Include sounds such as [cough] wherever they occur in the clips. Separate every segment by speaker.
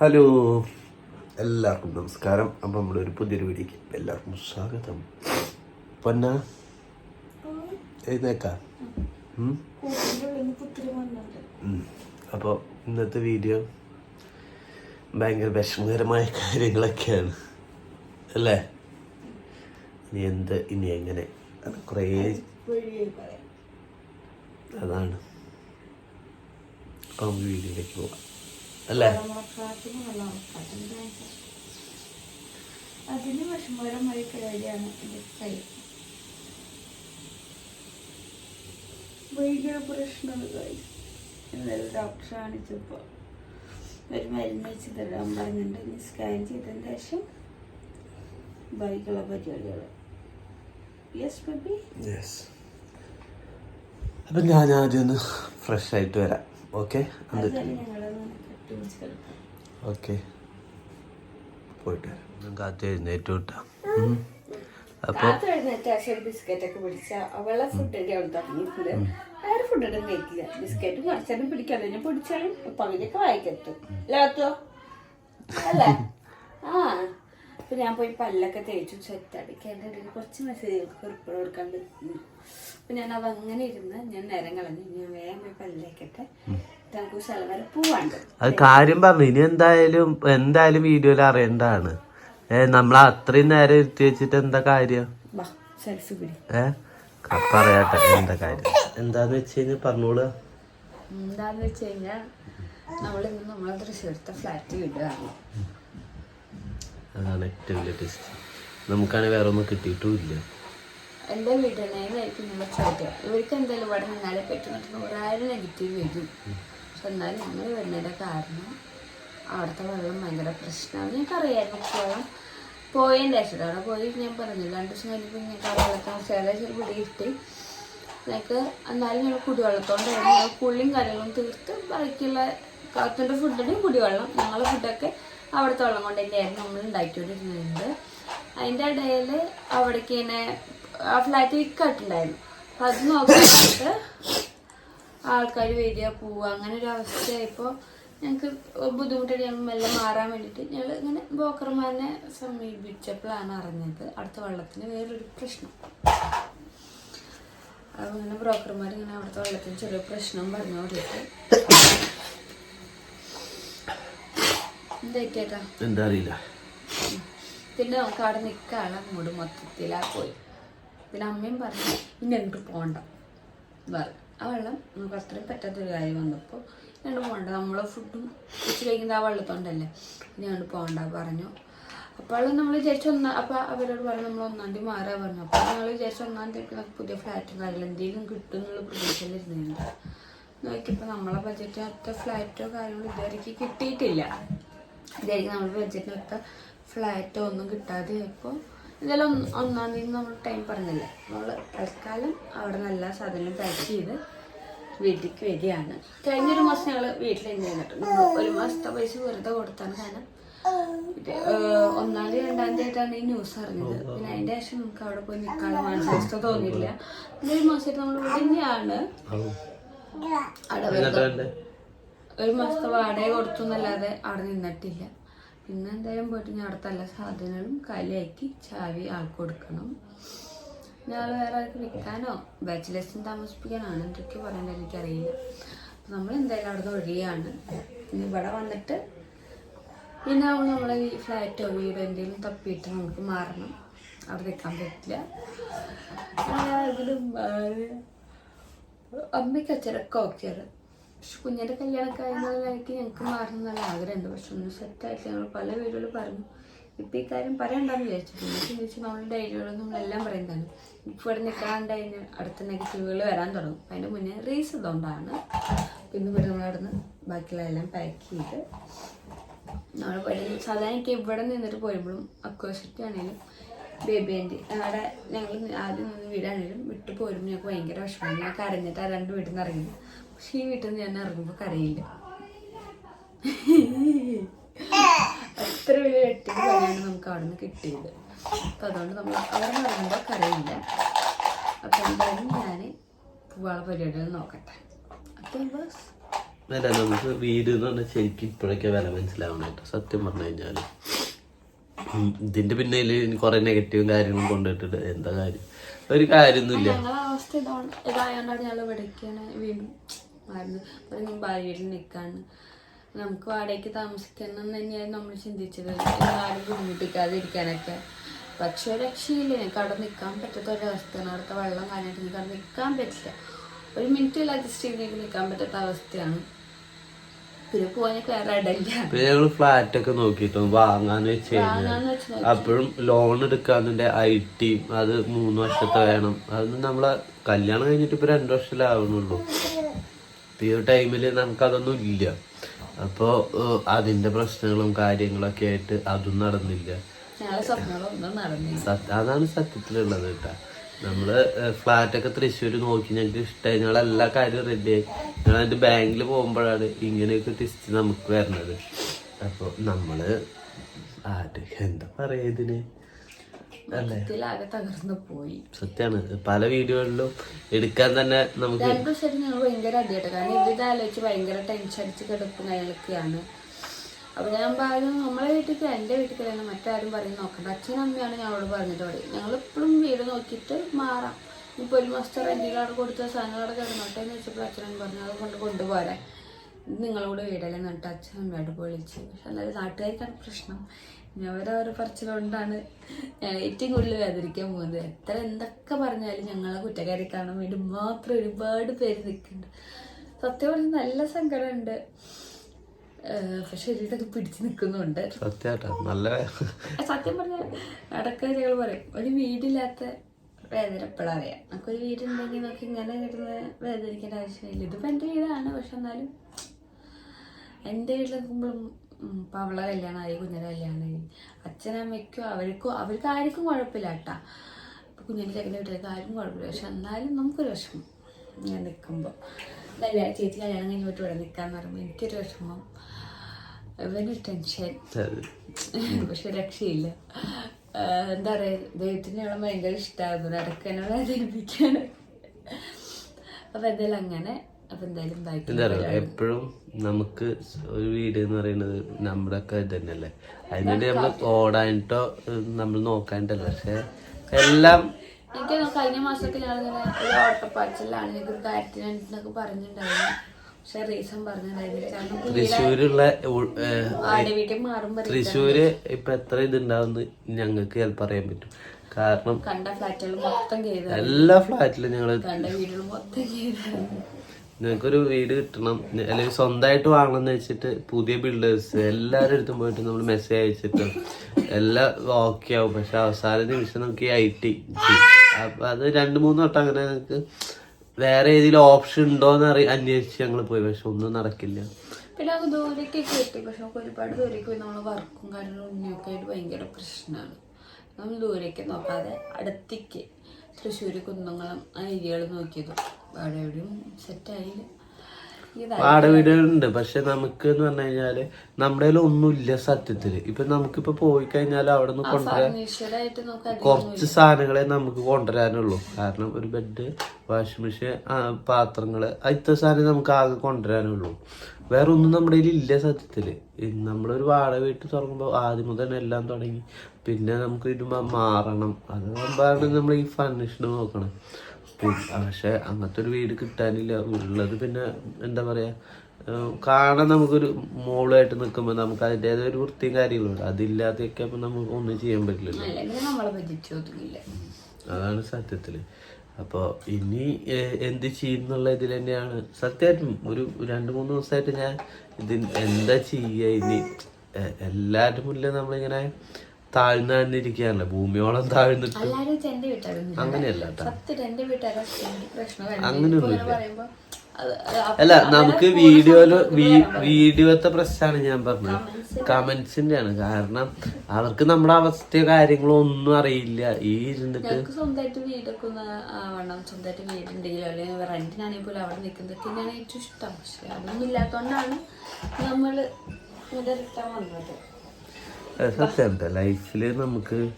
Speaker 1: Hello. എല്ലാവർക്കും നമസ്കാരം. അപ്പം നമ്മുടെ ഒരു പുതിയൊരു വീഡിയോക്ക് എല്ലാവർക്കും സ്വാഗതം. പൊന്ന? എഴുന്നേക്കാം? അപ്പോൾ ഇന്നത്തെ വീഡിയോ ഭയങ്കര വിഷമകരമായ കാര്യങ്ങളൊക്കെയാണ്. അല്ലേ? ഇനി എന്ത് ഇനി എങ്ങനെ? കുറേ അതാണ്. അപ്പം വീഡിയോയിലേക്ക് പോവാം. അല്ലേ?
Speaker 2: അതിന് വിഷമകരമായ കാര്യമാണ് എന്റെ കൈ. ഭയങ്കര പ്രശ്നമാണ് ഇന്നലെ ഡോക്ടർ കാണിച്ചപ്പോൾ ഒരു മരുന്ന് വെച്ച് തരാൻ പറഞ്ഞിട്ടുണ്ട്. സ്കാൻ ചെയ്തതിന് ശേഷം ബാക്കിയുള്ള പരിപാടികൾ യെസ് ബേബി
Speaker 1: യെസ് അപ്പം ഞാൻ ആദ്യം ഒന്ന് ഫ്രഷ് ആയിട്ട് വരാം. ഓക്കെ എന്നിട്ട് ഓക്കെ. പോയിട്ട് വരാം. കാത്ത് എഴുന്നേറ്റ് വിട്ടാ. അപ്പോൾ
Speaker 2: രാത്രി എഴുന്നേറ്റ് ആശ ഒരു ബിസ്ക്കറ്റ് ഒക്കെ പിടിച്ച അവളെ ഫുഡിന്റെ അവിടെ തുടങ്ങിയിട്ടുണ്ട് വേറെ ഫുഡൊന്നും കഴിക്കില്ല. ബിസ്ക്കറ്റ് കുറച്ചേരം പിടിക്കാതെ ഞാൻ പിടിച്ചാലും പകുതിയൊക്കെ വായിക്കെത്തും. ലാത്തോ അല്ലേ? ആ. അപ്പൊ ഞാൻ പോയി പല്ലൊക്കെ തേച്ചു. സെറ്റ് എന്റെ ഇടയിൽ കുറച്ച് മെസ്സേജുകൾക്ക് റിപ്ലൈ കൊടുക്കാണ്ട്. അപ്പൊ ഞാൻ അത് അങ്ങനെ ഇരുന്ന് ഞാൻ നേരം കളഞ്ഞു. ഞാൻ വേഗം പോയി പല്ലേക്കട്ടെ
Speaker 1: അത് കാര്യം പറഞ്ഞു. ഇനി എന്തായാലും എന്തായാലും വീഡിയോയിൽ അറിയേണ്ടതാണ്. ഏ നമ്മൾ അത്രയും നേരം ഇരുത്തി വെച്ചിട്ട് എന്താ കാര്യം? ഏ പറയാട്ടെ എന്താ കാര്യം? എന്താന്ന് വെച്ച് കഴിഞ്ഞാൽ പറഞ്ഞോളൂ.
Speaker 2: എന്താന്ന് വെച്ച് കഴിഞ്ഞാൽ നമ്മളിന്ന് നമ്മളെ തൃശ്ശൂരത്തെ ഫ്ലാറ്റ് വിടുകയാണ്.
Speaker 1: അതാണ് ഏറ്റവും വലിയ ടെസ്റ്റ് നമുക്കാണെങ്കിൽ വേറെ ഒന്നും കിട്ടിയിട്ടും ഇല്ല
Speaker 2: എന്റെ വീടിനായിരിക്കും നമ്മൾ ചോദ്യം. ഇവർക്ക് എന്തായാലും ഇവിടെ നിന്നാലേ പറ്റും. നൂറായിരം നെഗറ്റീവ് വരും. പക്ഷെ എന്നാലും അങ്ങനെ വരുന്നതിന്റെ കാരണം അവിടുത്തെ വെള്ളം ഭയങ്കര പ്രശ്നമാണ്. ഞങ്ങൾക്കറിയായിരുന്നു വെള്ളം പോയതിന്റെ ശേഷം അവിടെ പോയി ഞാൻ പറഞ്ഞു രണ്ട് ദിവസം കഴിഞ്ഞപ്പോൾ ഞങ്ങൾക്ക് ആ വെള്ളത്തെ ചില പിടിയിട്ട് ഞങ്ങൾക്ക് എന്നാലും ഞങ്ങൾ കുടിവെള്ളത്തോണ്ടായിരുന്നു ഞങ്ങൾ കുളിയും കാര്യങ്ങളും തീർത്ത് ബാക്കിയുള്ള കാത്തിന്റെ ഫുഡിനും കുടിവെള്ളം ഞങ്ങളെ ഫുഡൊക്കെ അവിടുത്തെ വെള്ളം കൊണ്ട് തന്നെയായിരുന്നു നമ്മൾ ഉണ്ടാക്കിക്കൊണ്ടിരുന്നത്. അതിന്റെ ഇടയിൽ അവിടേക്ക് ഇങ്ങനെ ആ ഫ്ലാറ്റ് വിൽക്കാട്ടുണ്ടായിരുന്നു അപ്പം അത് നോക്കാനായിട്ട് ആൾക്കാർ വരിക പോവുക അങ്ങനെ ഒരു അവസ്ഥയായപ്പോൾ ഞങ്ങൾക്ക് ബുദ്ധിമുട്ടായിട്ട് ഞങ്ങൾ മെല്ലെ മാറാൻ വേണ്ടിയിട്ട് ഞങ്ങൾ ഇങ്ങനെ ബ്രോക്കർമാരെ സമീപിച്ചപ്പോഴാണ് അറിഞ്ഞത് അടുത്ത വെള്ളത്തിന് വേറൊരു പ്രശ്നം. അപ്പോൾ ഇങ്ങനെ ബ്രോക്കർമാർ ഇങ്ങനെ അവിടുത്തെ വെള്ളത്തിന് ചെറിയ പ്രശ്നം പറഞ്ഞു കൊടുത്ത്. എന്തായിട്ടേട്ടാ
Speaker 1: എന്താ അറിയില്ല.
Speaker 2: പിന്നെ നമുക്ക് അവിടെ നിൽക്കാണ് അങ്ങോട്ട് മൊത്തത്തിലാ പോയി. പിന്നെ അമ്മയും പറഞ്ഞു ഇനി അങ്ങോട്ട് പോകണ്ട പറഞ്ഞു. ആ വെള്ളം നമുക്ക് അത്രയും പറ്റാത്തൊരു കാര്യം വന്നപ്പോൾ ഞങ്ങൾ പോകണ്ട നമ്മൾ ഫുഡും വെച്ച് കഴിക്കുന്ന ആ വെള്ളത്തോണ്ടല്ലേ. ഞങ്ങൾ പോകണ്ട പറഞ്ഞു. അപ്പോൾ നമ്മൾ വിചാരിച്ചു ഒന്നാം അപ്പോൾ അവരോട് പറഞ്ഞു നമ്മൾ ഒന്നാം തീയതി മാറാ പറഞ്ഞു. അപ്പോൾ ഞങ്ങൾ വിചാരിച്ചു ഒന്നാം തീയതി നമുക്ക് പുതിയ ഫ്ലാറ്റും കാര്യങ്ങളും എന്തെങ്കിലും കിട്ടും എന്നുള്ള പ്രതീക്ഷയിലിരുന്നുണ്ട് നോക്കിയപ്പോൾ നമ്മളെ ബജറ്റിനൊത്ത ഫ്ലാറ്റോ കാര്യങ്ങളോ ഇതുവരെയ്ക്ക് കിട്ടിയിട്ടില്ല. ഇതായിരിക്കും നമ്മുടെ ബജറ്റിനൊത്ത ഫ്ലാറ്റോ ഒന്നും കിട്ടാതെ ഇപ്പോൾ ഇതെല്ലാം ഒന്ന് തീയതി നമ്മൾ ടൈം പറഞ്ഞില്ല? നമ്മൾ തൽക്കാലം അവിടെ നല്ല സാധനം പാക്ക് ചെയ്ത് വീട്ടിലേക്ക് വരികയാണ്. കഴിഞ്ഞൊരു മാസം ഞങ്ങൾ വീട്ടിൽ നിന്നിട്ട് ഒരു മാസത്തെ പൈസ വെറുതെ കൊടുത്താണ് കാരണം ഒന്നാം തീയതി രണ്ടാം തീയതി ആയിട്ടാണ് ഈ ന്യൂസ് അറിഞ്ഞത്. പിന്നെ അതിന്റെ ശേഷം നമുക്ക് അവിടെ പോയി നിൽക്കാനുള്ള മാനസികസ്ഥ തോന്നിയില്ല പിന്നെ ഒരു മാസമായിട്ട് നമ്മൾ ഇവിടെ തന്നെയാണ്. അവിടെ ഒരു മാസത്തെ വാടക കൊടുത്തു എന്നല്ലാതെ അവിടെ നിന്നിട്ടില്ല. പിന്നെ എന്തായാലും പോയിട്ട് ഞാൻ അവിടുത്തെ എല്ലാ സാധനങ്ങളും കാലിയാക്കി ചാവി ആൾക്ക് കൊടുക്കണം. ഞങ്ങൾ വേറെ ആൾക്ക് വിൽക്കാനോ? ബാച്ചിലേഴ്സിന് താമസിപ്പിക്കാനോ ആണ് എന്തൊക്കെ പറയേണ്ടത് എനിക്കറിയില്ല. അപ്പം നമ്മൾ എന്തായാലും അവിടെ ഒഴിയാണ്. ഇനി ഇവിടെ വന്നിട്ട് പിന്നെ അവൾ നമ്മളെ ഈ ഫ്ലാറ്റോ വീടോ എന്തെങ്കിലും തപ്പിയിട്ട് നമുക്ക് മാറണം. അവിടെ നിൽക്കാൻ പറ്റില്ല. ഇതിലും അമ്മയ്ക്ക് അച്ഛനൊക്കെ ഓക്കെയാണ് പക്ഷെ കുഞ്ഞിന്റെ കല്യാണമൊക്കെ കാര്യങ്ങളിലായിട്ട് ഞങ്ങൾക്ക് മാറണം എന്നുള്ള ആഗ്രഹമുണ്ട്. പക്ഷെ ഒന്നും സെറ്റായിട്ട് ഞങ്ങൾ പല വീടുകളിൽ പറഞ്ഞു. ഇപ്പൊ ഈ കാര്യം പറയണ്ടെന്ന് വിചാരിച്ചു പിന്നെ ചിന്തിച്ച് നമ്മൾ ഡൈരികളും നമ്മളെല്ലാം പറയുന്നതാണ്. ഇപ്പൊ ഇവിടെ നിൽക്കാണ്ട് അതിന് അടുത്ത നെഗറ്റീവുകൾ വരാൻ തുടങ്ങും. അതിന്റെ മുന്നേ റീസ് ഇതുകൊണ്ടാണ് പിന്നെ ഇവിടെ നമ്മൾ അവിടെ ബാക്കിയുള്ള എല്ലാം പാക്ക് ചെയ്ത് നമ്മൾ പോയി സാധാരണ എനിക്ക് ഇവിടെ നിന്നിട്ട് പോരുമ്പോഴും അക്വാസിറ്റി ആണെങ്കിലും ബേബി ആന്റി അവിടെ ഞങ്ങൾ ആദ്യം നിന്ന് വീടാണെങ്കിലും വിട്ടു പോരുമ്പോൾ ഞങ്ങൾക്ക് ഭയങ്കര വിഷമം ഞാൻ കരഞ്ഞിട്ട് ആ രണ്ട് വീട്ടിൽ നിന്ന് ഇറങ്ങി പക്ഷേ ഈ വീട്ടിൽ നിന്ന് ഞാൻ ഇറങ്ങുമ്പോൾ കരയില്ല. അത്ര വലിയ എട്ടിന് പണിയാണ് നമുക്ക് അവിടെ നിന്ന് കിട്ടിയത് അപ്പം അതുകൊണ്ട് നമ്മൾ അവിടെ നിന്ന് ഇറങ്ങുമ്പോൾ കരയില്ല. അപ്പം എന്തായാലും ഞാൻ പൂവാള പരിപാടികൾ നോക്കട്ടെ. അപ്പം ബസ്
Speaker 1: അല്ല നമുക്ക് വീട് എന്ന് പറഞ്ഞാൽ ശരിക്കും ഇപ്പോഴൊക്കെ വില മനസ്സിലാവണം കേട്ടോ. സത്യം പറഞ്ഞു കഴിഞ്ഞാൽ ഇതിന്റെ പിന്നിൽ കുറെ നെഗറ്റീവും കാര്യങ്ങളും കൊണ്ടുപോയിട്ടുണ്ട്. എന്താ കാര്യം? ഒരു കാര്യമൊന്നുമില്ല.
Speaker 2: ഞങ്ങളെ അപ്പോൾ ഞാൻ ഭാര്യ വീട്ടിൽ നിൽക്കാണ് നമുക്ക് വാടകയ്ക്ക് താമസിക്കണം എന്ന് തന്നെയാണ് നമ്മൾ ചിന്തിച്ചത്. ആരും ബുദ്ധിമുട്ടിക്കാതെ ഇരിക്കാനൊക്കെ പക്ഷേ രക്ഷയില്ല. അവിടെ നിൽക്കാൻ പറ്റാത്ത ഒരവസ്ഥയാണ് അവിടുത്തെ വെള്ളം കാണാനായിട്ട് കട അവിടെ നിൽക്കാൻ പറ്റില്ല. ഒരു മിനിറ്റ് ഇല്ല അഡ്ജസ്റ്റ് ചെയ്ത് നിൽക്കാൻ പറ്റാത്ത അവസ്ഥയാണ്. പിന്നെ പോയ വേറെ ഇടയില്ല.
Speaker 1: പിന്നെ ഞങ്ങൾ ഫ്ലാറ്റ് ഒക്കെ നോക്കിട്ടു വാങ്ങാന്ന് വെച്ച് കഴിഞ്ഞാൽ അപ്പോഴും ലോൺ എടുക്കാന്നുണ്ടെ ഐ ടി അത് മൂന്ന് വർഷത്തെ വേണം. അത് നമ്മളെ കല്യാണം കഴിഞ്ഞിട്ട് ഇപ്പൊ രണ്ടു വർഷത്തിലാവണുള്ളൂ ഈ ടൈമിൽ നമുക്കതൊന്നും നമുക്ക് ഇല്ല. അപ്പോ അതിന്റെ പ്രശ്നങ്ങളും കാര്യങ്ങളൊക്കെ ആയിട്ട് അതും നടന്നില്ല. അതാണ് സത്യത്തിലുള്ളത് കേട്ടാ. നമ്മൾ ഫ്ലാറ്റ് ഒക്കെ തൃശ്ശൂര് നോക്കി ഞങ്ങൾക്ക് ഇഷ്ടമായി ഞങ്ങൾ എല്ലാ കാര്യവും റെഡിയായി ഞങ്ങൾ അതിന്റെ ബാങ്കിൽ പോകുമ്പോഴാണ് ഇങ്ങനെയൊക്കെ തിരിച്ച് നമുക്ക് വരുന്നത് അപ്പൊ നമ്മൾ ആര്? എന്താ പറയാ ഇതിന്?
Speaker 2: ഇതിലാകെ തകർന്നു പോയി.
Speaker 1: സത്യാണ്. പല വീഡിയോകളിലും എടുക്കാൻ തന്നെ നമുക്ക്
Speaker 2: രണ്ടു ദിവസം ഞങ്ങൾ ഭയങ്കര അടിയായിട്ട് കാരണം ഇത് ആലോചിച്ച് ഭയങ്കര ടെൻഷൻ അടിച്ച് കിടക്കുന്ന അയാൾക്കാണ്. അപ്പൊ ഞാൻ പറഞ്ഞു നമ്മളെ വീട്ടിൽ എന്റെ വീട്ടിൽ തന്നെ മറ്റാരും പറയും നോക്കണ്ട. അച്ഛനും അമ്മയാണ് ഞങ്ങളോട് പറഞ്ഞിട്ട് പറയും ഞങ്ങൾ ഇപ്പോഴും വീട് നോക്കിയിട്ട് മാറാം. ഇപ്പൊ ഒരു മാസത്തെ റെന്റിൽ അവിടെ കൊടുത്ത അവിടെ കിടന്നോട്ടെ എന്ന് വെച്ചപ്പോൾ അച്ഛനും പറഞ്ഞു അത് കൊണ്ട് കൊണ്ടുപോരാ നിങ്ങളോട് വീടല്ലേ എന്നിട്ട് അച്ഛൻ അമ്മയോട് പൊളിച്ച് പക്ഷെ എന്നാലും നാട്ടുകാർക്കാണ് പ്രശ്നം. ഇനി അവരവരെ പറച്ചിലുകൊണ്ടാണ് ഏറ്റവും കൂടുതൽ വേദനിക്കാൻ പോകുന്നത്. എത്ര എന്തൊക്കെ പറഞ്ഞാലും ഞങ്ങളെ കുറ്റക്കാരെ കാണാൻ വേണ്ടി മാത്രം ഒരുപാട് പേര് നിൽക്കുന്നുണ്ട്. സത്യം പറഞ്ഞാൽ നല്ല സങ്കടമുണ്ട്. പക്ഷെ ഇതൊക്കെ പിടിച്ചു നിൽക്കുന്നുണ്ട്.
Speaker 1: നല്ല
Speaker 2: സത്യം പറഞ്ഞാൽ അടക്ക ഞങ്ങൾ പറയും ഒരു വീടില്ലാത്ത വേദന എപ്പോഴറിയാം നമുക്ക് ഒരു വീടുണ്ടെങ്കിൽ നമുക്ക് ഇങ്ങനെ കിടന്ന് വേദനിക്കേണ്ട ആവശ്യമില്ല. ഇതിപ്പോൾ എന്റെ വീടാണ് പക്ഷെ എന്നാലും എന്റെ വീട്ടിൽ നിൽക്കുമ്പോഴും ഇപ്പം അവളെ കല്യാണമായി കുഞ്ഞിന്റെ കല്യാണമായി അച്ഛനമ്മയ്ക്കോ അവർക്കോ അവർക്ക് ആർക്കും കുഴപ്പമില്ല കേട്ടാ. ഇപ്പം കുഞ്ഞിന്റെ ചെക്കന്റെ വീട്ടിലേക്ക് ആർക്കും കുഴപ്പമില്ല. പക്ഷെ എന്നാലും നമുക്കൊരു വിഷമം ഞാൻ നിൽക്കുമ്പോൾ കല്യാണം ചേച്ചി കല്യാണം കഴിഞ്ഞ് പോയിട്ട് ഇവിടെ നിൽക്കാന്ന് പറയുമ്പോൾ എനിക്കൊരു വിഷമം. ഇവനൊരു ടെൻഷൻ പക്ഷെ രക്ഷയില്ല. എന്താ പറയുക ദൈവത്തിന് അവളെ ഭയങ്കര ഇഷ്ടമാകുന്നു ഇടയ്ക്ക് എന്നെ വേദനിപ്പിക്കാണ്. അപ്പം എന്തായാലും അങ്ങനെ അപ്പൊ എന്തായാലും ബാക്കി
Speaker 1: എന്താ പറയാ എപ്പോഴും നമുക്ക് ഒരു വീട് എന്ന് പറയുന്നത് നമ്മുടെ ഒക്കെ ഇത് തന്നെയല്ലേ? അതിനുവേണ്ടി നമ്മൾ ഓടാനിട്ടോ നമ്മൾ നോക്കാനിട്ടല്ല. പക്ഷെ എല്ലാം
Speaker 2: എനിക്ക് കഴിഞ്ഞ മാസമൊക്കെ ഞാനിങ്ങനെ ഒരു ഓട്ടപ്പാച്ചിലാണ് എനിക്ക് ഒരു കാര്യത്തിന് വേണ്ടിട്ടൊക്കെ പറഞ്ഞിട്ടുണ്ടായിരുന്നു. പക്ഷെ റീസൺ പറഞ്ഞിട്ടുണ്ടായിരുന്നില്ല. കാരണം
Speaker 1: തൃശ്ശൂരുള്ള
Speaker 2: വീട്ടിൽ മാറുമ്പോൾ
Speaker 1: തൃശ്ശൂര് ഇപ്പൊ എത്ര ഇതുണ്ടാവുന്ന ഞങ്ങൾക്ക് ചിലപ്പോൾ അറിയാൻ പറ്റും. കാരണം
Speaker 2: കണ്ട ഫ്ലാറ്റുകൾ മൊത്തം ചെയ്ത്
Speaker 1: എല്ലാ ഫ്ലാറ്റിലും ഞങ്ങൾ
Speaker 2: കണ്ട വീടുകൾ മൊത്തം ചെയ്തായിരുന്നു
Speaker 1: നിങ്ങൾക്കൊരു വീട് കിട്ടണം. അല്ലെങ്കിൽ സ്വന്തമായിട്ട് വാങ്ങണം എന്ന് വെച്ചിട്ട് പുതിയ ബിൽഡേഴ്സ് എല്ലാവരും അടുത്തും പോയിട്ട് നമ്മൾ മെസ്സേജ് അയച്ചിട്ട് എല്ലാം ഓക്കെ ആവും. പക്ഷെ അവസാന നിമിഷം നമുക്ക് ഈ ഐ ടി അപ്പൊ അത് രണ്ട് മൂന്ന് വട്ടം അങ്ങനെ നിങ്ങൾക്ക് വേറെ ഏതെങ്കിലും ഓപ്ഷൻ ഉണ്ടോ എന്ന് അറി അന്വേഷിച്ച് ഞങ്ങൾ പോയി. പക്ഷെ ഒന്നും നടക്കില്ല.
Speaker 2: പിന്നെ ഒരുപാട് ദൂരേക്ക് പോയി. നമ്മൾ വർക്കും കാര്യങ്ങളും ഉണ്ണിയൊക്കെ ആയിട്ട് ഭയങ്കര പ്രശ്നമാണ്. നമ്മൾ ദൂരേക്ക് നോക്കാതെ അടുത്തേക്ക് തൃശ്ശൂർ കുന്നങ്ങളും ആ ഏരിയകൾ നോക്കിയതും അവിടെ എവിടെയും സെറ്റായില്ല ഇതായി
Speaker 1: വാട വീടുകളുണ്ട് പക്ഷെ നമുക്ക് എന്ന് പറഞ്ഞു കഴിഞ്ഞാൽ നമ്മുടെ കയ്യിൽ ഒന്നുമില്ല സത്യത്തിൽ. ഇപ്പൊ നമുക്കിപ്പോ പോയി കഴിഞ്ഞാൽ അവിടെ നിന്ന് കൊണ്ടുവരാൻ കുറച്ച് സാധനങ്ങളെ നമുക്ക് കൊണ്ടുവരാനുള്ളൂ. കാരണം ഒരു ബെഡ് വാഷിംഗ് മെഷീൻ പാത്രങ്ങൾ ഇത്ര സാധനം നമുക്ക് ആകെ കൊണ്ടുവരാനുള്ളൂ. വേറെ ഒന്നും നമ്മുടെ കയ്യിൽ ഇല്ല സത്യത്തിൽ നമ്മളൊരു വാടക വീട്ടിൽ തുടങ്ങുമ്പോൾ ആദ്യം മുതൽ എല്ലാം തുടങ്ങി. പിന്നെ നമുക്ക് ഇടുമ്പോൾ മാറണം. അതുകൊണ്ടാണ് നമ്മൾ ഈ ഫർണിഷ്ഡ് നോക്കണം. പക്ഷെ അങ്ങനത്തെ ഒരു വീട് കിട്ടാനില്ല. ഉള്ളത് പിന്നെ എന്താ പറയാ കാണാൻ നമുക്കൊരു മോളായിട്ട് നിൽക്കുമ്പോൾ നമുക്ക് അതിന്റെതായ ഒരു വൃത്തിയും കാര്യങ്ങളുണ്ട് അതില്ലാതെയൊക്കെ അപ്പൊ നമുക്ക് ഒന്നും ചെയ്യാൻ പറ്റില്ലല്ലോ. അതാണ് സത്യത്തിൽ അപ്പോൾ ഇനി എന്ത് ചെയ്യുന്നുള്ള ഇതിൽ തന്നെയാണ്. സത്യമായിട്ടും ഒരു രണ്ട് മൂന്ന് ദിവസമായിട്ട് ഞാൻ ഇതിന് എന്താ ചെയ്യുക ഇനി? എല്ലാവരുടെ മുന്നിൽ നമ്മളിങ്ങനെ താഴ്ന്നിരിക്കുകയാണല്ലോ ഭൂമിയോളം താഴ്ന്നിട്ട് അങ്ങനെയല്ല അങ്ങനെയൊന്നുമില്ല. അല്ല നമുക്ക് വീഡിയോയിൽ വീഡിയോത്തെ പ്രശ്നമാണ് ഞാൻ പറഞ്ഞത്. കമന്റ്സിന്റെ ആണ് കാരണം അവർക്ക് നമ്മുടെ അവസ്ഥയോ കാര്യങ്ങളോ ഒന്നും അറിയില്ല. ഈ ഇരുന്നിട്ട്
Speaker 2: സ്വന്തമായിട്ട് വീടൊക്കെ ഒന്ന് ആവണം. സ്വന്തമായിട്ട് വീടുണ്ടെങ്കിലോ അല്ലെങ്കിൽ റെന്റിനാണെങ്കിൽ പോലും അവിടെ നിൽക്കുന്നതൊക്കെ തന്നെയാണ് ഏറ്റവും ഇഷ്ടം. പക്ഷെ അതൊന്നും ഇല്ലാത്തതുകൊണ്ടാണ് നമ്മൾ വന്നത്.
Speaker 1: സത്യമുണ്ട് ലൈഫിൽ നമുക്ക്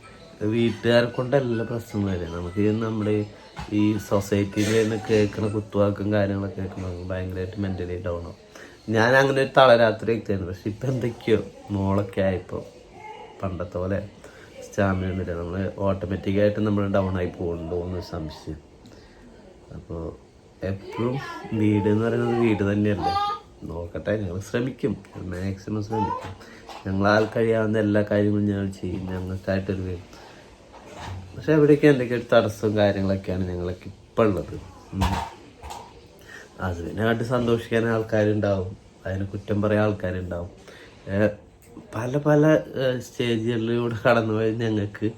Speaker 1: വീട്ടുകാരെ കൊണ്ടല്ല പ്രശ്നം വരെ. നമുക്ക് നമ്മുടെ ഈ സൊസൈറ്റിയിൽ നിന്ന് കേൾക്കുന്ന കുത്തുവാക്കും കാര്യങ്ങളൊക്കെ കേൾക്കുമ്പോൾ ഭയങ്കരമായിട്ട് മെന്റലി ഡൗൺ ആവും ഞാൻ അങ്ങനെ ഒരു തളരാത്രി വ്യക്തിയാണ് പക്ഷെ ഇപ്പം എന്തൊക്കെയോ മോളൊക്കെ ആയപ്പോൾ പണ്ടത്തെ പോലെ സ്റ്റാമിന ഒന്നുമില്ല. നമ്മൾ ഓട്ടോമാറ്റിക്കായിട്ട് നമ്മൾ ഡൗൺ ആയി പോകുന്നുണ്ടോ എന്ന് സംശയം. അപ്പോൾ എപ്പോഴും വീട് എന്ന് പറയുന്നത് വീട് തന്നെയല്ലേ. നോക്കട്ടെ ഞങ്ങൾ ശ്രമിക്കും. മാക്സിമം ശ്രമിക്കും. ഞങ്ങളാൽ കഴിയാവുന്ന എല്ലാ കാര്യങ്ങളും ഞങ്ങൾ ചെയ്യും. ഞങ്ങൾക്കായിട്ടൊരു പക്ഷെ എവിടെയൊക്കെ എന്തൊക്കെ തടസ്സവും കാര്യങ്ങളൊക്കെയാണ് ഞങ്ങൾക്ക് ഇപ്പം ഉള്ളത്. ഉം. അതിനായിട്ട് സന്തോഷിക്കാൻ ആൾക്കാരുണ്ടാവും. അതിന് കുറ്റം പറയാൻ ആൾക്കാരുണ്ടാവും. പല പല സ്റ്റേജുകളിലൂടെ കടന്നു പോയി ഞങ്ങൾക്ക്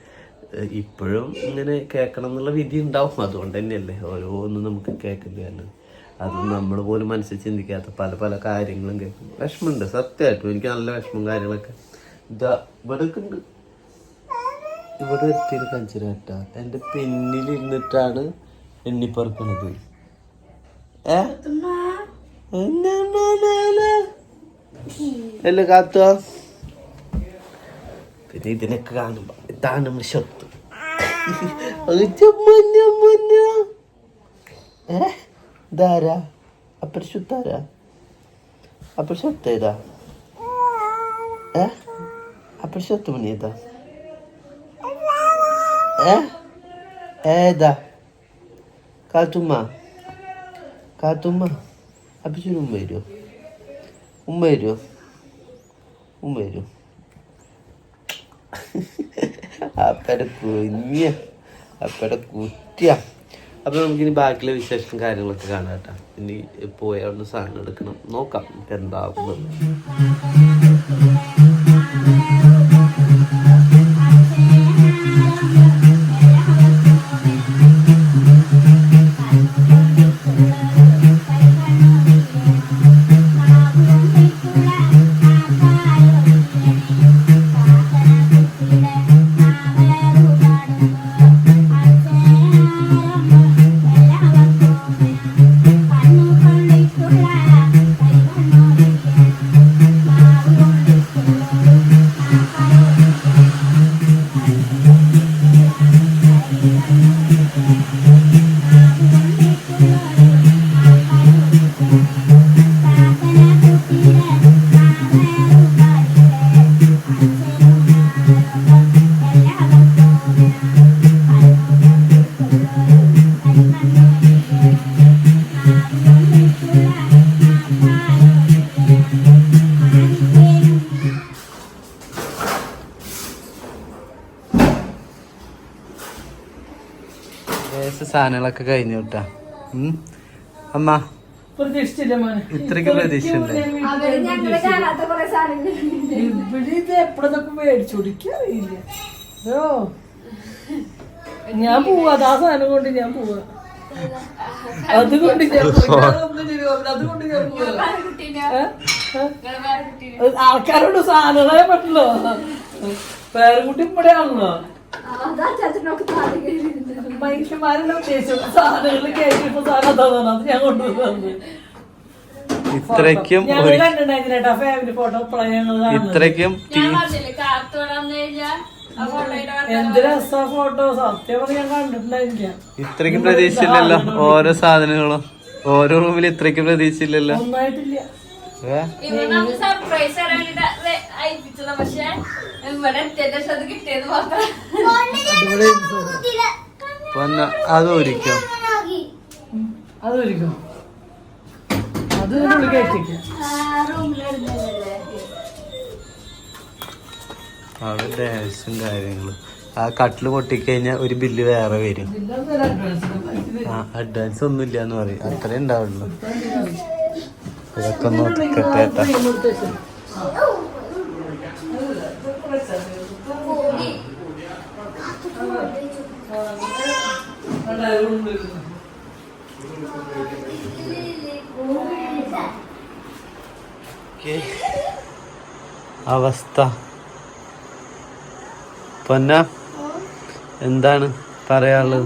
Speaker 1: ഇപ്പോഴും ഇങ്ങനെ കേൾക്കണം എന്നുള്ള വിധി ഉണ്ടാവും. അതുകൊണ്ട് തന്നെയല്ലേ ഓരോന്നും നമുക്ക് കേൾക്കേണ്ടി വരുന്നത് അത് നമ്മൾ പോലും മനസ്സിൽ ചിന്തിക്കാത്ത പല പല കാര്യങ്ങളും കേൾക്കും. വിഷമമുണ്ട് സത്യമായിട്ടും. എനിക്ക് നല്ല വിഷമം കാര്യങ്ങളൊക്കെ. ഇതാ ഇവിടെ ഉണ്ട് ഇവിടെ എത്തിയത് കഞ്ചിരാട്ട എന്റെ പിന്നിലിരുന്നിട്ടാണ് എണ്ണിപ്പറക്കണത് അല്ല കാത്ത പിന്നെ ഇതിനൊക്കെ കാണുമ്പോ ഇതാണ് നമ്മുടെ മഞ്ഞ. ഏ? dará, apresentará, apresentará, é? Apresenta, unida. É? É, dá. Catuma. Catuma. Apresenta um meio. um meio. O meio. [laughs] Ah, A percunha. A ah, percutia. നമുക്ക് നമുക്കിനി ബാക്കിലെ വിശേഷം കാര്യങ്ങളൊക്കെ കാണാം കേട്ടോ. ഇനി പോയി സാധനം എടുക്കണം. നോക്കാം നമുക്ക് സാധനങ്ങളൊക്കെ കഴിഞ്ഞു കേട്ടാ. അമ്മ ഇത്രക്ക് പ്രതീക്ഷ ഉണ്ട്.
Speaker 3: ഞാൻ പോവാ. ആ സാധനം കൊണ്ട് ഞാൻ പോവാ. അതുകൊണ്ട്. അതുകൊണ്ട് അത് ആൾക്കാരോട് സാധനങ്ങളെ പറ്റില്ലോ പേരക്കുട്ടി ഇവിടെയാണല്ലോ. മനുഷ്യന്മാരെല്ലാം സാധനങ്ങൾ കേട്ടിപ്പോ സാധനം ഞാൻ കൊണ്ടുവന്നത്
Speaker 1: ഇത്രയ്ക്കും ഇത്രയ്ക്കും ഇത്രയ്ക്കും പ്രതീക്ഷയില്ലല്ലോ ഓരോ സാധനങ്ങളും. ഓരോ റൂമിൽ ഇത്രയ്ക്കും പ്രതീക്ഷയില്ലല്ലോ?
Speaker 2: സർപ്രൈസ് പക്ഷെ ഇവിടെ എത്തിയതിന്റെ ശേഷം അത് കിട്ടിയത് മാത്രം.
Speaker 1: അത് ഒരിക്കും.
Speaker 3: അതൊരിക്കും അത്
Speaker 1: അവിടെ ഡാൻസും കാര്യങ്ങളും. ആ കട്ടിൽ പൊട്ടിക്കഴിഞ്ഞാൽ ഒരു ബില്ല് വേറെ വരും. ആ അഡ്വാൻസ് ഒന്നും ഇല്ല എന്ന് പറയും. അത്രേ ഉണ്ടാവുള്ളൂ. ഇതൊക്കെ ഒന്ന് ഒതുക്കട്ടെ ഏട്ടാ. ഓക്കേ. അവസ്ഥ. പൊന്ന എന്താണ് പറയാനുള്ളത്?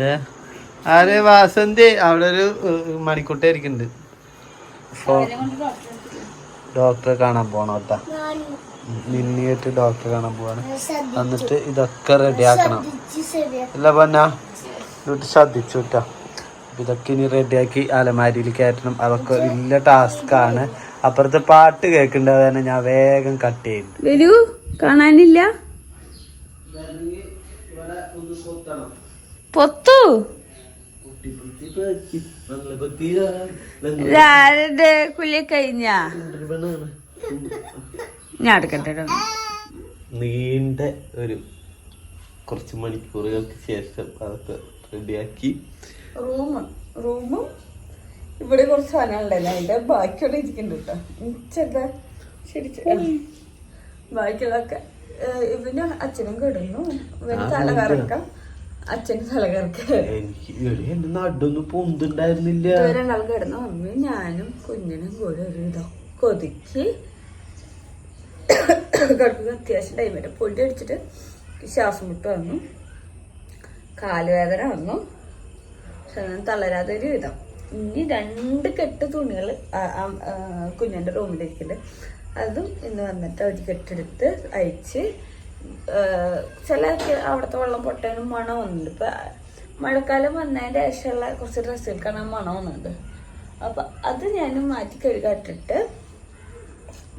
Speaker 1: ഏ? ആരെ വാസന്തി? അവിടെ ഒരു മണിക്കുട്ടി ഇരിക്കുന്നുണ്ട്. ഡോക്ടറെ കാണാൻ പോണം നിന്നിട്ട് ഡോക്ടറെ കാണാൻ പോവാണ് എന്നിട്ട് ഇതൊക്കെ റെഡി ആക്കണം ഇല്ല പൊന്ന എന്നിട്ട് ശ്രദ്ധിച്ചു കേട്ടാ ഇതൊക്കെ ഇനി റെഡിയാക്കി അലമാരിയിൽ കയറ്റണം അതൊക്കെ വലിയ ടാസ്ക് ആണ് അപ്പുറത്തെ പാട്ട് കേൾക്കേണ്ടത് തന്നെ ഞാൻ വേഗം കട്ട് ചെയ്യുന്നു
Speaker 2: വരൂ കാണാനില്ല പൊത്തു കുലി കഴിഞ്ഞ ഞാൻ എടുക്കട്ടെ
Speaker 1: നീണ്ട ഒരു കുറച്ച് മണിക്കൂറുകൾക്ക് ശേഷം അതൊക്കെ റെഡിയാക്കി.
Speaker 2: റൂമ് റൂമും ഇവിടെ കുറച്ച് സാധനങ്ങളുണ്ടല്ലോ അതിന്റെ ബാക്കിയുള്ള ഇരിക്കുന്നുണ്ട് കേട്ടോ ശരിക്കും ശരി ബാക്കിയുള്ളതൊക്കെ ഇവന് അച്ഛനും കിടന്നു. ഇവന് തല കറക്കാം. അച്ഛന് തല കറക്കം.
Speaker 1: നടുന്ന് പൊന്തുണ്ടായിരുന്നില്ല.
Speaker 2: രണ്ടാൾ കിടന്നു. അമ്മയും ഞാനും കുഞ്ഞിനും കൂടെ ഒരു ഇതൊക്കെ ഒതുക്കി കിടക്കുക അത്യാവശ്യം ടൈം വരും പൊടി അടിച്ചിട്ട് ശ്വാസം മുട്ട് വന്നു. കാലുവേദന വന്നു. തളരാതെ ഒരു വിധം ഇനി രണ്ട് കെട്ട് തുണികൾ കുഞ്ഞിന്റെ റൂമിലിരിക്കുന്നുണ്ട്. അതും ഇന്ന് വന്നിട്ട് ഒരു കെട്ടെടുത്ത് അയച്ച് ചില അവിടുത്തെ വെള്ളം പൊട്ടാനും മണം വന്നിട്ടുണ്ട്. ഇപ്പം മഴക്കാലം വന്നതിന്റെ ശേഷമുള്ള കുറച്ച് ഡ്രസ്സുകൾക്കാണ് മണം വന്നത്. അപ്പം അത് ഞാൻ മാറ്റി കഴുകാട്ടിട്ട്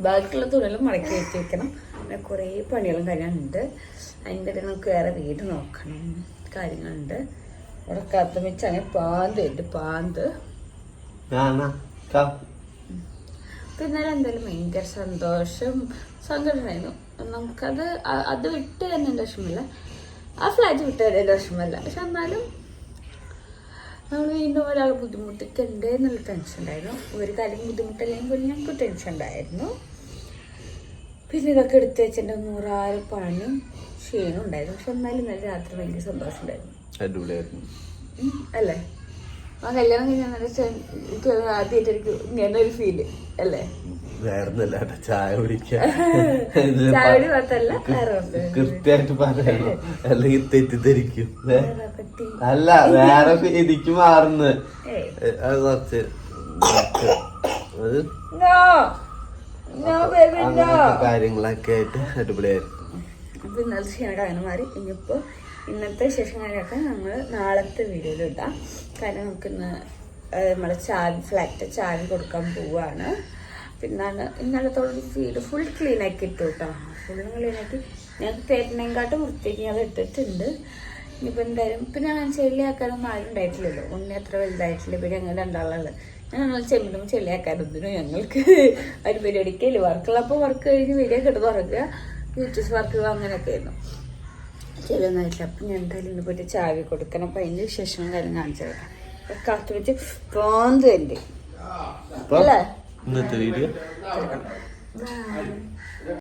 Speaker 2: ബാക്കിയുള്ള തുണികളും മടക്കി വെച്ച് വെക്കണം പിന്നെ കുറേ പണികളും കാര്യങ്ങളുണ്ട്. അതിന്റെ ഇടയിൽ നമുക്ക് വേറെ വീട് നോക്കണം. കാര്യങ്ങളുണ്ട്. അവിടെ കത്ത് വെച്ചാണ് പാന്ത് ഉണ്ട് പാന്ത്. പിന്നെ എന്തായാലും ഭയങ്കര സന്തോഷം. സങ്കടമായിരുന്നു നമുക്കത് അത് വിട്ട് തന്നെ എന്റെ വിഷമമില്ല. ആ ഫ്ലാറ്റ് വിട്ട് തന്നെ എന്റെ വിഷമമല്ല. പക്ഷെ എന്നാലും നമ്മൾ വീണ്ടും ഒരാൾ ബുദ്ധിമുട്ടിക്കണ്ടേ എന്നുള്ള ടെൻഷൻ ഉണ്ടായിരുന്നു. ഒരു കാര്യം ബുദ്ധിമുട്ടല്ലെങ്കിൽ ഞങ്ങൾക്ക് ടെൻഷൻ ഉണ്ടായിരുന്നു. പിന്നെ ഇതൊക്കെ എടുത്ത് വെച്ചിട്ട് നൂറാറ് പണിയും ക്ഷീണം ഉണ്ടായിരുന്നു പക്ഷെ എന്നാലും നല്ല രാത്രി ഭയങ്കര സന്തോഷം ഉണ്ടായിരുന്നു
Speaker 1: അടിപൊളിയായിരുന്നു
Speaker 2: അല്ലേ? ആ കല്യാണം കഴിഞ്ഞാൽ എനിക്ക് ആദ്യമായിട്ട് എനിക്ക് ഇങ്ങനെ ഒരു ഫീൽ അല്ലേ?
Speaker 1: വേറൊന്നല്ല കേട്ടോ ചായ കുടിക്കാൻ [laughs]
Speaker 2: ചാവടി മാത്രല്ല വേറെ ഉണ്ട്.
Speaker 1: കൃത്യമായിട്ട് പറയണോ. [laughs] അല്ലെങ്കിൽ തെറ്റിദ്ധരിക്കും? അല്ല വേറെ എനിക്ക് മാറുന്നത്. അത് കുറച്ച് കാര്യങ്ങളൊക്കെ ആയിട്ട് അടിപൊളിയായിരുന്നു
Speaker 2: അപ്പൊ ഇന്നത്തെ ശേഷം അങ്ങനെ മാറി ഇനിയിപ്പോ ഇന്നത്തെ വിശേഷം കാര്യമൊക്കെ നമ്മൾ നാളത്തെ വീഡിയോയിൽ ഇടാം. കാരണം നമുക്കിന്ന് നമ്മളെ ചാൻ ഫ്ലാറ്റ് ചാൻ കൊടുക്കാൻ പോവാണ്. പിന്നാണ് ഇന്നലത്തോളം വീട് ഫുൾ ക്ലീൻ ആക്കി ഇട്ടു കേട്ടോ ഫുൾ ക്ലീൻ ആക്കി. ഞങ്ങൾക്ക് തേറ്റനേക്കാട്ടും വൃത്തിക്ക് അത് ഇട്ടിട്ടുണ്ട്. ഇനിയിപ്പോൾ എന്തായാലും പിന്നെ ഞാൻ ചെല്ലിയാക്കാനൊന്നും ആരും ഉണ്ടായിട്ടില്ലല്ലോ. ഉണ്ണി അത്ര വലുതായിട്ടില്ല. പിന്നെ ഞങ്ങൾ രണ്ടാളുള്ളത് ഞങ്ങൾ ചെമ്മിനും ചെല്ലിയാക്കാനൊന്നിനും ഞങ്ങൾക്ക് ഒരു പരിപാടിക്കില്ല വർക്കുള്ളപ്പോൾ വർക്ക് കഴിഞ്ഞ് വീഡിയോ കിടന്ന് ഉറങ്ങുക. യൂട്യൂബ് വർക്ക് അങ്ങനെയൊക്കെ ആയിരുന്നു. ചെല്ലുന്നായിട്ടില്ല അപ്പം ഞാൻ എന്തായാലും ഇന്ന് പോയിട്ട് ചാവി കൊടുക്കണം. അപ്പം അതിന്റെ ശേഷം കാര്യം കാണിച്ചു തരാം. കാത്തു വെച്ച് പോന്ത്
Speaker 1: എന്റെ
Speaker 2: അല്ലേ.